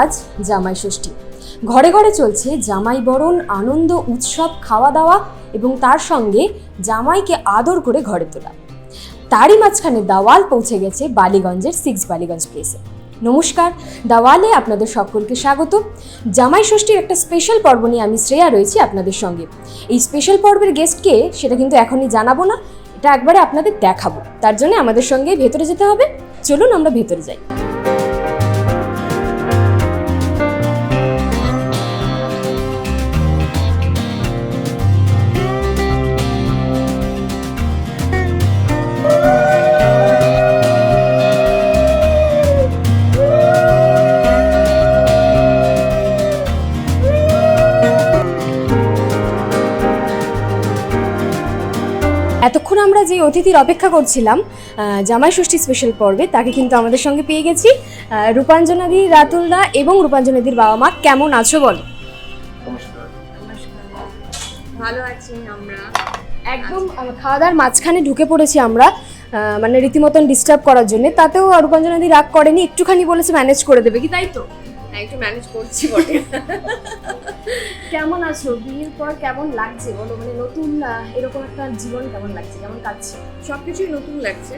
আজ জামাই ষষ্ঠী। ঘরে ঘরে চলছে জামাই বরণ, আনন্দ, উৎসব, খাওয়া দাওয়া এবং তার সঙ্গে জামাইকে আদর করে ঘরে তোলা। তারই মাঝখানে দাওয়াল পৌঁছে গেছে বালিগঞ্জের সিক্স বালিগঞ্জ প্লেসে নমস্কার, দাওয়ালে আপনাদের সকলকে স্বাগত। জামাই ষষ্ঠীর একটা স্পেশাল পর্ব নিয়ে আমি শ্রেয়া রয়েছি আপনাদের সঙ্গে। এই স্পেশাল পর্বের গেস্টকে সেটা কিন্তু এখনই জানাব না, এটা একবারে আপনাদের দেখাবো। তার জন্য আমাদের সঙ্গে ভেতরে যেতে হবে। চলুন আমরা ভেতরে যাই। অতিথির অপেক্ষা করছিলাম। জামাই ষষ্ঠী স্পেশাল পর্বে তাকে কিন্তু আমাদের সঙ্গে পেয়ে গেছি। রূপাঞ্জনাদি রাতুলদা এবং রূপাঞ্জনাদির বাবা মা কেমন আছো বলো? ভালো আছি আমরা। একদম খাওয়া দাওয়ার মাঝখানে ঢুকে পড়েছি আমরা মানে রীতিমতন ডিস্টার্ব করার জন্য। তাতেও রূপাঞ্জনাদি রাগ করেনি একটুখানি বলেছে ম্যানেজ করে দেবে কি তাই তো? একটু ম্যানেজ করছি বটে। কেমন আছো? বিয়ের পর কেমন লাগছে বলো? মানে নতুন এরকম একটা জীবন কেমন লাগছে? কেমন কাটছে? সবকিছুই নতুন লাগছে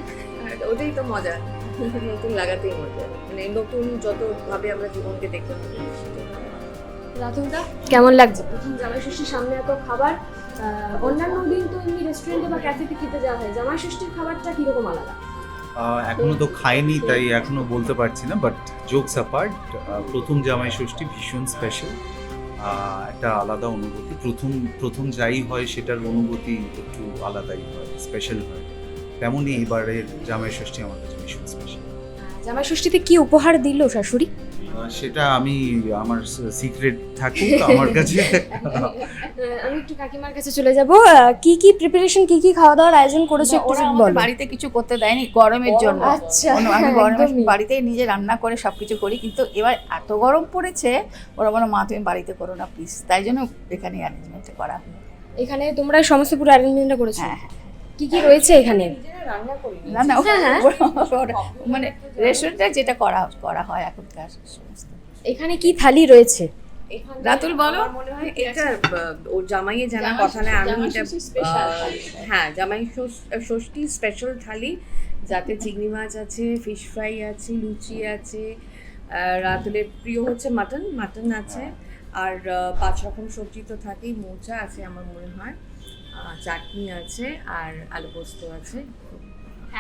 ওটাই তো মজা। নতুন লাগাতেই মজা। মানে নতুন যত ভাবে আমরা জীবনকে দেখতে পারি। রাতুলদা কেমন লাগছে প্রথম জামাই ষষ্ঠীর সামনে এত খাবার আহ, অন্যান্য দিন তো এমনি রেস্টুরেন্টে বা ক্যাফেতে খেতে যাওয়া হয়। জামাই ষষ্ঠীর খাবারটা কীরকম আলাদা? আহ, এখনও তো খাইনি তাই এখনও বলতে পারছি না বাট জোকস অ্যাপার্ট প্রথম জামাই ষষ্ঠী ভীষণ স্পেশাল একটা আলাদা অনুভূতি। প্রথম প্রথম যাই হয় সেটার অনুভূতি একটু আলাদাই হয় স্পেশাল হয়। তেমনই এবারের জামাই ষষ্ঠী আমার কাছে ভীষণ স্পেশাল জামাই ষষ্ঠীতে কি উপহার দিল শাশুড়ি? সেটা আমি আমার সিক্রেট থাকুক আমার কাছে। আমি একটু কাকিমার কাছে চলে যাব। কি কি প্রিপারেশন কি কি খাওয়া দাওয়ার আয়োজন করেছ একটু যদি বলো। বাড়িতে কিছু করতে দেয়নি গরমের জন্য। আচ্ছা আমি গরমের বাড়িতে নিজে রান্না করে সবকিছু করি কিন্তু এবার এত গরম পড়েছে ওরা বলো মা তুমি বাড়িতে করো না প্লিজ তাই জন্য এখানে অ্যারেঞ্জমেন্ট করা। এখানে তোমরা সমস্ত পুরো অ্যারেঞ্জমেন্টটা করেছ? হ্যাঁ হ্যাঁ। কি কি রয়েছে এখানে? না না হ্যাঁ, হ্যাঁ। মানে রেস্টুরেন্টে যেটা করা করা হয় এখনকার সমস্ত। এখানে কি থালি রয়েছে? রাতুল বলো। মনে হয় এটা ওর জামাইয়ে জানার কথা না আমি এটা হ্যাঁ জামাই ষষ্ঠী স্পেশাল থালি যাতে চিংড়ি মাছ আছে ফিশ ফ্রাই আছে লুচি আছে রাতুলের প্রিয় হচ্ছে মাটন মাটন আছে। আর পাঁচ রকম সবজি তো থাকেই মোচা আছে আমার মনে হয়। চাটনি আছে আর আলু পোস্ত আছে।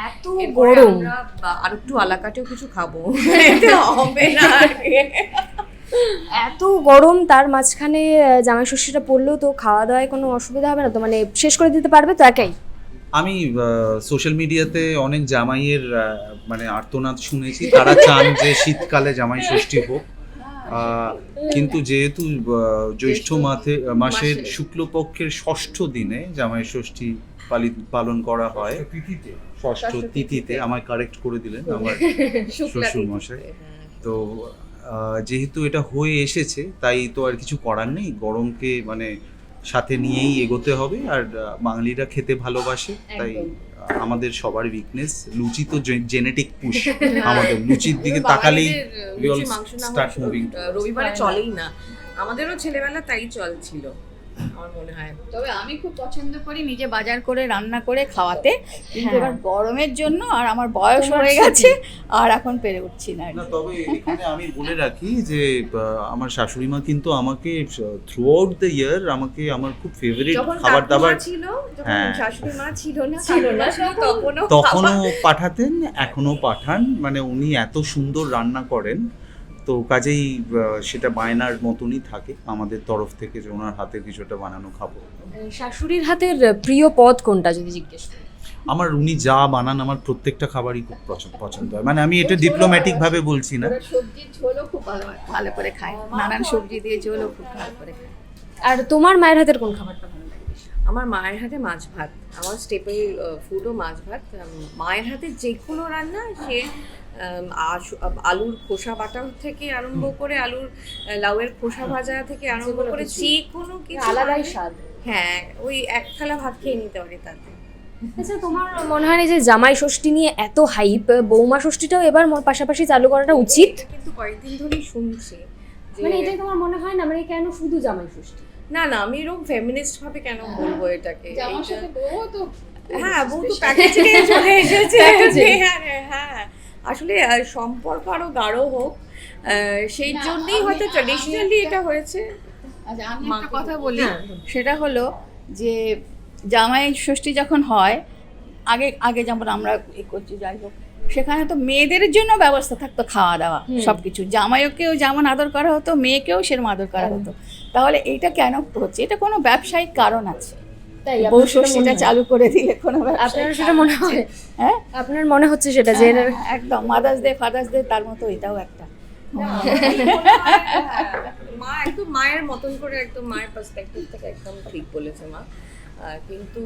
এত গরম! আর একটু আলাকাটেও কিছু খাব। হবে না এত গরম তার মাঝখানে জামাই ষষ্ঠীটা পড়লেও তো খাওয়া দাওয়ায় কোনো অসুবিধা হবে না তো? মানে শেষ করে দিতে পারবে তো একাই? আমি সোশ্যাল মিডিয়াতে অনেক জামাইয়ের মানে আর্তনাদ শুনেছি। তারা চান যে শীতকালে জামাই ষষ্ঠী হোক। কিন্তু যেহেতু জ্যৈষ্ঠ মাসে মাসের শুক্লপক্ষের ষষ্ঠ দিনে জামাই ষষ্ঠী পালিত পালন করা হয়। ষষ্ঠ তিথিতে। আমায় কারেক্ট করে দিলেন আমার শুক্লা শ্বশুর মশাই। তো যেহেতু এটা হয়ে এসেছে তাই তো আর কিছু করার নেই। গরমকে মানে সাথে নিয়েই এগোতে হবে। আর বাঙালিরা খেতে ভালোবাসে তাই আমাদের সবার উইকনেস লুচি তো জেনেটিক পুশ আমাদের লুচির দিকে তাকালেই রবিবারে চলেই না। আমাদেরও ছেলেবেলা তাই চলছিল। আমার মনে হয় তবে আমি খুব পছন্দ করি নিজে বাজার করে রান্না করে খাওয়াতে কিন্তু হ্যাঁ। এবার গরমের জন্য আর আমার বয়স হয়ে গেছে আর এখন পেরে উঠছি না। তবে এখানে আমি বলে রাখি যে আমার শাশুড়ি মা কিন্তু আমাকে থ্রু আউট দ্য ইয়ার আমাকে আমার খুব ফেভারিট খাবার দাবার ছিল হ্যাঁ। শাশুড়ি মা ছিল না ছিল না তখনও পাঠাতেন এখনও পাঠান মানে উনি এত সুন্দর রান্না করেন তো কাজেই সেটা বায়নার মতনই থাকে। আমাদের তরফ থেকে যে ওনার হাতে কিছুটা বানানো খাব। শাশুড়ির হাতের প্রিয় পদ কোনটা যদি জিজ্ঞেস করি আমার উনি যা বানান আমার প্রত্যেকটা খাবারই খুব পছন্দ পছন্দ হয়। মানে আমি এটা ডিপ্লোম্যাটিক ভাবে বলছি না। ওরা সবজির ঝোলও খুব ভালো ভালো করে খায়। নানান সবজি দিয়ে ঝোলও খুব ভালো করে খায়। আর তোমার মায়ের হাতের কোন খাবারটা ভালো লাগে আমার মায়ের হাতে মাছ ভাত। আমার স্টেপল ফুডও মাছ ভাত। মায়ের হাতে যে কোনো রান্না সে আলুর খোসা বাটা থেকে আরম্ভ করে আলুর লাউয়ের খোসা ভাজা থেকে আরম্ভ করে যে কোনো কিছু আলাদাই স্বাদ। হ্যাঁ ওই এক থালা ভাত খেয়ে নিতে পারি তাতে। আচ্ছা তোমার মনে হয় যে জামাই ষষ্ঠী নিয়ে এত হাইপ বৌমা ষষ্ঠীটাও এবার পাশাপাশি চালু করাটা উচিত? কিন্তু কয়েকদিন ধরেই শুনছি মানে এটাই তোমার মনে হয় না? মানে কেন শুধু জামাই ষষ্ঠী? না না আমি এরকম ফেমিনিস্ট ভাবে কেন বলব এটাকে? হ্যাঁ বহু তো প্যাকেজিং চলে এসেছে। হ্যাঁ হ্যাঁ। আসলে সম্পর্ক আরও গাঢ় হোক সেই জন্যই হয়তো আমি ট্র্যাডিশনালি এটা হয়েছে। আচ্ছা আমি একটা কথা বলি। হ্যাঁ। সেটা হলো যে জামাই ষষ্ঠী যখন হয় আগে আগে যেমন আমরা এ করছি যাই হোক সেখানে তো মেয়েদের জন্য ব্যবস্থা থাকতো খাওয়া দাওয়া। সব কিছু জামাইকেও যেমন আদর করা হতো মেয়েকেও সেরকম আদর করা হতো। তাহলে এটা কেন হচ্ছে? এটা কোনো ব্যবসায়িক কারণ আছে। সেটা হয়? চালু করে দিলে কোনো আপনার সেটা মনে হয়? হ্যাঁ। আপনার মনে হচ্ছে সেটা যে হ্যাঁ, একদম। মাদার্স ডে ফাদার্স ডে তার মতো এটাও একটা। মা একদম মায়ের মতন করে একদম মায়ের পার্সপেক্টিভ থেকে একদম ঠিক বলেছে মা। কিন্তু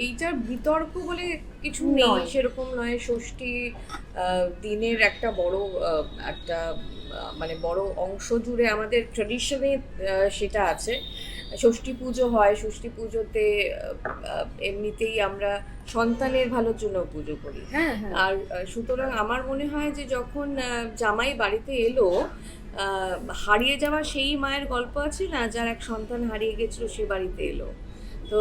এইটার বিতর্ক বলে কিছু নেই সেরকম নয়। ষষ্ঠী দিনের একটা বড় একটা মানে বড় অংশ জুড়ে আমাদের ট্রেডিশনে সেটা আছে। ষষ্ঠী পুজো হয় ষষ্ঠী পুজোতে এমনিতেই আমরা সন্তানের ভালোর জন্য পুজো করি। হ্যাঁ হ্যাঁ। আর সুতরাং আমার মনে হয় যে যখন আহ, জামাই বাড়িতে এলো আহ, হারিয়ে যাওয়া সেই মায়ের গল্প আছে না? যার এক সন্তান হারিয়ে গেছিল সে বাড়িতে এলো। তো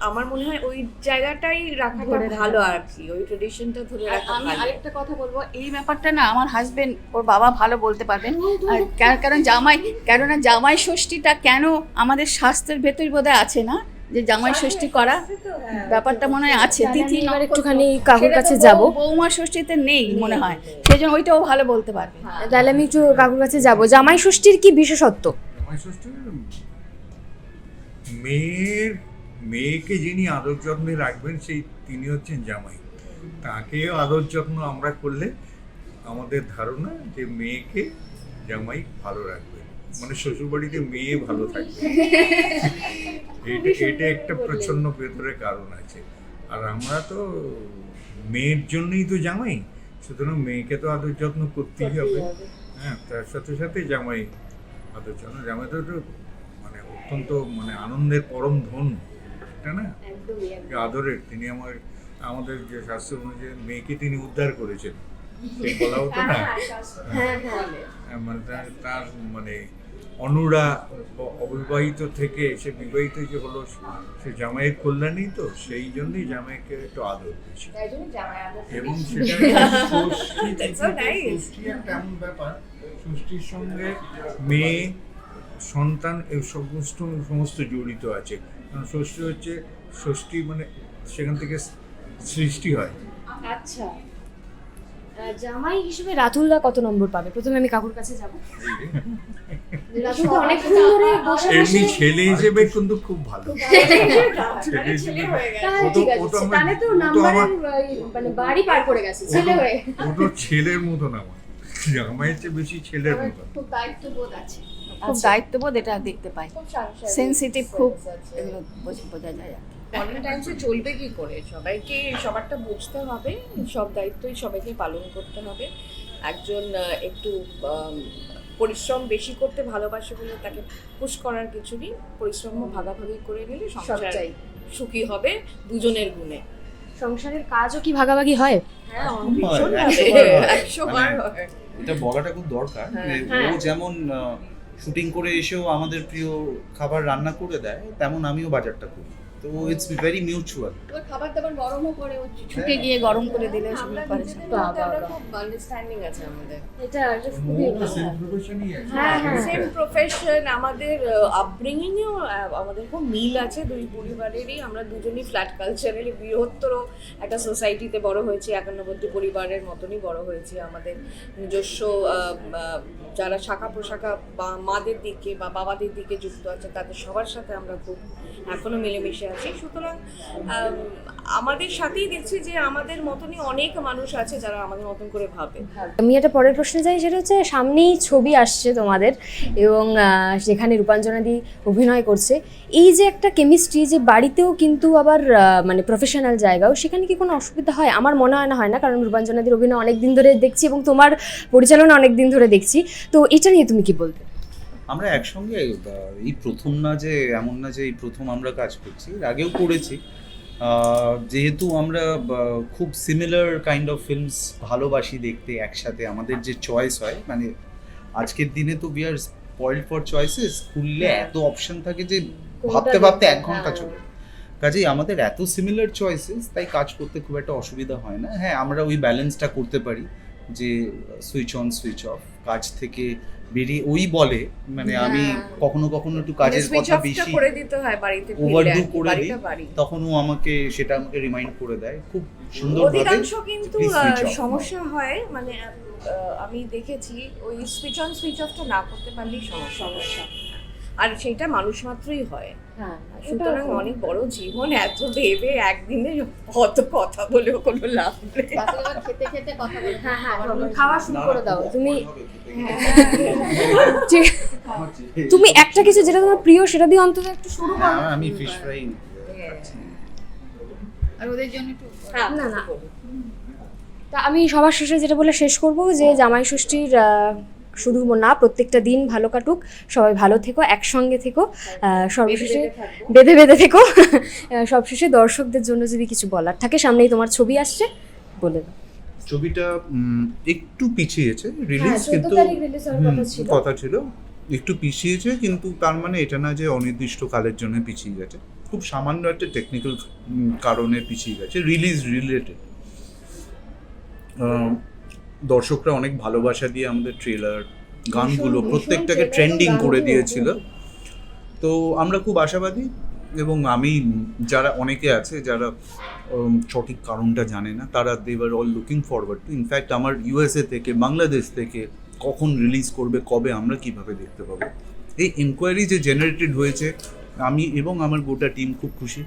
আমার মনে হয় ওই জায়গাটাই রাখাটা ভালো আর কি ওই ট্রেডিশনটা ধরে রাখা আমি আরেকটা কথা বলব এই ব্যাপারটা না আমার হাজবেন্ড ওর বাবা ভালো বলতে পারবেন। আর কার- কারণ জামাই কেননা জামাই ষষ্ঠীটা কেন আমাদের শাস্ত্রের ভেতর বোধহয় আছে না? যে জামাই ষষ্ঠী করা ব্যাপারটা মনে হয় আছে। তিথি এবার একটুখানি কাকুর কাছে যাব। বৌমা ষষ্ঠীতে নেই মনে হয়। সেই জন্য ওইটাও ভালো বলতে পারবে। তাহলে আমি একটু কাকুর কাছে যাব। জামাই ষষ্ঠীর কি বিশেষত্ব? জামাই ষষ্ঠীর মেয়ের মেয়েকে যিনি আদর যত্নে রাখবেন সেই তিনি হচ্ছেন জামাই। তাকেও আদর যত্ন আমরা করলে আমাদের ধারণা যে মেয়েকে জামাই ভালো রাখবে। মানে শ্বশুরবাড়িতে মেয়ে ভালো থাকবে। এটা এটা একটা প্রচণ্ড ভেতরে কারণ আছে। আর আমরা তো মেয়ের জন্যই তো জামাই সুতরাং মেয়েকে তো আদর যত্ন করতেই হবে। হ্যাঁ তার সাথে সাথে জামাই আদর যত্ন জামাই তো অত্যন্ত মানে আনন্দের পরম ধন। এটা না? যে আদরের তিনি আমার আমাদের যে শাস্ত্র অনুযায়ী মেয়েকে তিনি উদ্ধার করেছেন। সেই বলা হতো না। হ্যাঁ, মানে তার তার মানে অনুরা অবিবাহিত থেকে সে বিবাহিত যে হলো সে জামাইয়ের কল্যাণই তো সেই জন্যই জামাইকে একটু আদর বেশি এবং সেটা. ষষ্ঠী একটা এমন ব্যাপার ষষ্ঠীর সঙ্গে মেয়ে সন্তান এই সমস্ত সমস্ত জড়িত আছে। কারণ ষষ্ঠী হচ্ছে ষষ্ঠী মানে সেখান থেকে সৃষ্টি হয়। আচ্ছা। জামাই হিসেবে রাতুলদা কত নম্বর পাবে? প্রথমে আমি কাকুর কাছে যাব। এমনি ছেলে হিসেবে কিন্তু খুব ভালো। মানে হয়ে ছেলের জামাইয়ের চেয়ে বেশি ছেলের আমার মতন। খুব দায়িত্ববোধ আছে। খুব দায়িত্ববোধ এটা দেখতে পাই। সেনসিটিভ খুব এগুলো বোঝা যায় আর কি। মডার্ন টাইমসে চলবে কি করে? সবাইকে সবারটা বুঝতে হবে সব দায়িত্বই সবাইকে পালন করতে হবে। একজন একটু পরিশ্রম বেশি করতে ভালোবাসে বলে তাকে পুশ করার কিছু নেই। পরিশ্রম ভাগাভাগি করে নিলে সংসার সুখী হবে দুজনের গুণে। সংসারের কাজও কি ভাগাভাগি হয়? হ্যাঁ হয়। মানে-। এটা বলাটা খুব দরকার হ্যাঁ। ও যেমন শুটিং করে এসেও আমাদের প্রিয় খাবার রান্না করে দেয় তেমন আমিও বাজারটা করি। তো ইটস ভেরি মিউচুয়াল খাবার দাবার গরমও করে ও ছুটে গিয়ে গরম করে দিলে করে। খুব আন্ডারস্ট্যান্ডিং আছে আমাদের। এটা হ্যাঁ, হ্যাঁ। সেম প্রফেশন আমাদের আমাদের খুব মিল আছে দুই পরিবারেরই। আমরা দুজনই ফ্ল্যাট কালচারালি বৃহত্তর একটা সোসাইটিতে বড় হয়েছি। একান্নবর্তী পরিবারের মতনই বড় হয়েছি। আমাদের নিজস্ব যারা শাখা প্রশাখা বা মাদের দিকে বা বাবাদের দিকে যুক্ত আছে তাদের সবার সাথে আমরা খুব এখনও মিলেমিশে আছি। সুতরাং আমাদের সাথেই দেখছি যে আমাদের মতনই অনেক মানুষ আছে যারা আমাদের মতন করে ভাবে। আমি একটা পরের প্রশ্নে যাই সেটা হচ্ছে সামনেই ছবি আসছে তোমাদের এবং সেখানে রূপাঞ্জনাদি অভিনয় করছে। এই যে একটা কেমিস্ট্রি যে বাড়িতেও কিন্তু আবার মানে প্রফেশনাল জায়গাও, সেখানে কি কোনো অসুবিধা হয়? আমার মনে হয় না হয় না, কারণ রূপাঞ্জনাদির অভিনয় অনেক দিন ধরে দেখছি এবং তোমার পরিচালনা অনেক দিন ধরে দেখছি। তো এটা নিয়ে তুমি কি বলবে? আমরা একসঙ্গে এই প্রথম না যে এমন না যে এই প্রথম আমরা কাজ করছি এর আগেও করেছি। যেহেতু আমরা খুব সিমিলার কাইন্ড অফ ফিল্মস ভালোবাসি দেখতে একসাথে আমাদের যে চয়েস হয় মানে আজকের দিনে তো we are spoiled for choices খুললে এত অপশন থাকে যে ভাবতে ভাবতে এক ঘণ্টা চলে কাজেই আমাদের এত সিমিলার চয়েসেস তাই কাজ করতে খুব একটা অসুবিধা হয় না। হ্যাঁ আমরা ওই ব্যালেন্সটা করতে পারি যে সুইচ অন সুইচ অফ কাজ থেকে বেরিয়ে ওই বলে মানে আমি কখনো কখনো একটু কাজের কথা বেশি করে দিতে হয় বাড়িতে ওভারডু করে দিই তখন ও আমাকে সেটা আমাকে রিমাইন্ড করে দেয়। খুব সুন্দর অধিকাংশ কিন্তু সমস্যা হয় মানে আমি দেখেছি ওই সুইচ অন সুইচ অফটা না করতে পারলেই সমস্যা। আর সেটা মানুষ মাত্রই হয়। হ্যাঁ সুতরাং অনেক বড় জীবন এত ভেবে একদিনে অত কথা বলেও কোনো লাভ নেই। খেতে খেতে কথা বলে। হ্যাঁ হ্যাঁ তুমি খাওয়া শুরু করে দাও তুমি একটা কিছু যেটা তোমার প্রিয় সেটা দিয়ে অন্তত একটু শুরু করো। আমি ফিশ ফ্রাই আর ওদের জন্য একটু হ্যাঁ, না, না। তা আমি সবার শেষে যেটা বলে শেষ করব যে জামাই ষষ্ঠীর শুধু না প্রত্যেকটা দিন ভালো কাটুক। সবাই ভালো থেকো একসঙ্গে থেকো। আহ, সর্বশেষে বেঁধে বেঁধে থেকো। সবশেষে দর্শকদের জন্য যদি কিছু বলার থাকে সামনেই তোমার ছবি আসছে বলে দাও। ছবিটা একটু পিছিয়েছে রিলিজ হ্যাঁ, 14 কিন্তু। কথা ছিল। একটু পিছিয়েছে কিন্তু তার মানে এটা না যে অনির্দিষ্ট কালের জন্য পিছিয়ে গেছে। খুব সামান্য একটা টেকনিক্যাল কারণে পিছিয়ে গেছে রিলিজ রিলেটেড দর্শকরা অনেক ভালোবাসা দিয়ে আমাদের ট্রেলার গানগুলো প্রত্যেকটাকে ট্রেন্ডিং করে দিয়েছিল। তো আমরা খুব আশাবাদী এবং আমি যারা অনেকে আছে যারা সঠিক কারণটা জানে না তারা দেবার all looking forward to in fact আমার ইউএসএ থেকে বাংলাদেশ থেকে কখন রিলিজ করবে কবে আমরা কীভাবে দেখতে পাবো। এই এনকোয়ারি যে জেনারেটেড হয়েছে আমি এবং আমার গোটা টিম খুব খুশি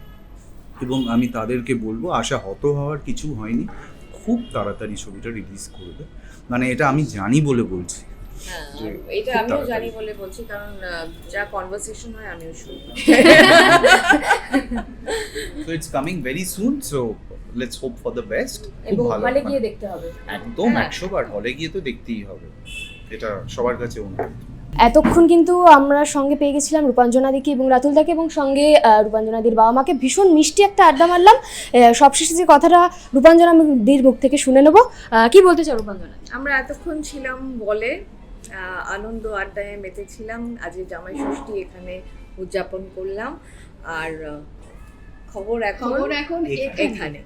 এবং আমি তাদেরকে বলব আশা হত হওয়ার কিছু হয়নি। খুব তাড়াতাড়ি ছবিটা রিলিজ করবে মানে এটা আমি জানি বলে বলছি। হ্যাঁ, এটা আমিও জানি বলে বলছি কারণ আহ, যা কনভারসেশন হয় আমিও শুনি। So it's coming very soon so let's hope for the best খুব ভালো হলে মানে গিয়ে দেখতে হবে। একদম হ্যাঁ। একশো বার হলে গিয়ে তো দেখতেই হবে। এটা সবার কাছে অনুরোধ। এতক্ষণ কিন্তু আমরা সঙ্গে পেয়ে গেছিলাম রূপাঞ্জনাদিকে এবং রাতুলদাকে এবং সঙ্গে রূপাঞ্জনাদির বাবা মাকে। ভীষণ মিষ্টি একটা আড্ডা মারলাম। সবশেষে যে কথাটা রূপাঞ্জনাদির মুখ থেকে শুনে নেব। কি বলতে চাও রূপাঞ্জনা? আমরা এতক্ষণ ছিলাম বলে আনন্দ আড্ডায় মেতেছিলাম। আজ জামাই ষষ্ঠী এখানে উদযাপন করলাম। আর খবর এখন খবর এখন এখানে।